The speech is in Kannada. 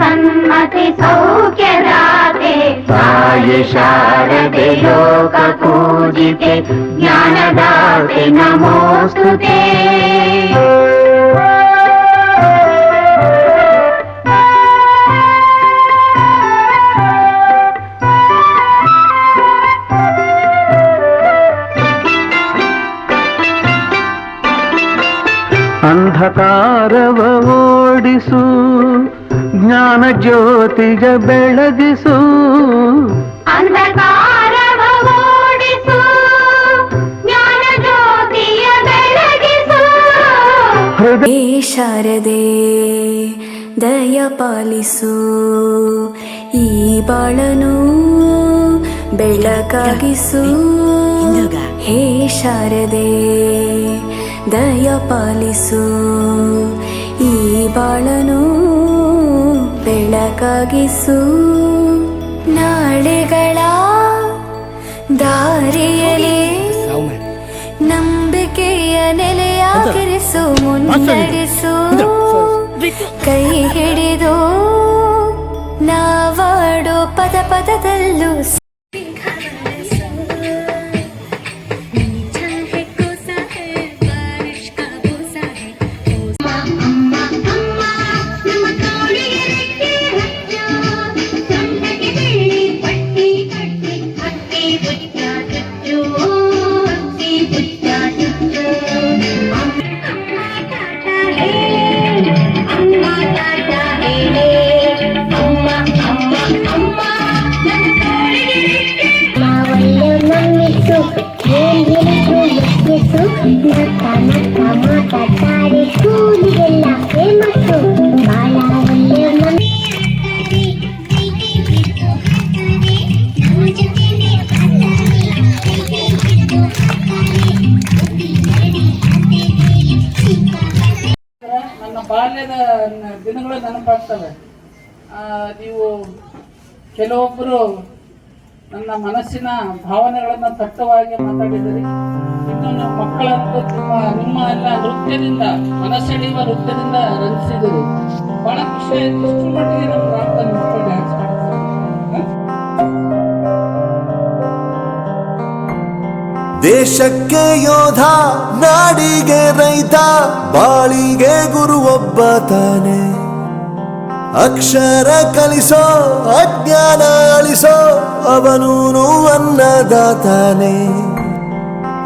सन्मति सौख्यदाते साय शारदे लोकपूजिते ज्ञानदाते नमोऽस्तु ते अन्धकारवो ಓಡಿಸು ಜ್ಞಾನ ಜ್ಯೋತಿಗ ಬೆಳಗಿಸು. ಶಾರದೆ ದಯ ಪಾಲಿಸು. ಈ ಬಾಳನು ಬೆಳಕಾಗಿಸು. ಹೇ ಶಾರದೆ ದಯ ಪಾಲಿಸು. ಈ ಬಾಳನು ಬೆಳಕಾಗಿಸು ನಾಳೆಗಳ ದಾರಿಯಲ್ಲಿ ನಂಬಿಕೆಯ ನೆಲೆಯಾಗಿರಿಸು ಮುನ್ನಡೆಸು. ಕೈ ಹಿಡಿದು ನಾವಾಡೋ ಪದ ಪದದಲ್ಲೂ ನನ್ನ ಬಾಲ್ಯದ ದಿನಗಳು ನೆನಪಾಗ್ತವೆ. ನೀವು ಕೆಲವೊಬ್ಬರು ನನ್ನ ಮನಸ್ಸಿನ ಭಾವನೆಗಳನ್ನು ತಟ್ಟವಾಗಿ ಮಾತಾಡಿದಿರಿ ಇನ್ನು ಮಕ್ಕಳ ನಿಮ್ಮ ಎಲ್ಲ ನೃತ್ಯದಿಂದ, ಮನಸೆಳೆಯುವ ನೃತ್ಯದಿಂದ ರಂಜಿಸಿದಿರಿ ಬಹಳ ಖುಷಿ ಆಯ್ತು. ಇಷ್ಟರ ಮಟ್ಟಿಗೆ ನಮ್ಮ ರಾಮದ ಮಕ್ಕಳು ಡ್ಯಾನ್ಸ್ ದೇಶಕ್ಕೆ ಯೋಧ, ನಾಡಿಗೆ ರೈತ, ಬಾಳಿಗೆ ಗುರು ಒಬ್ಬ ತಾನೆ. ಅಕ್ಷರ ಕಲಿಸೋ, ಅಜ್ಞಾನ ಅಳಿಸೋ, ಅವನೂನು ಅನ್ನದಾತಾನೆ.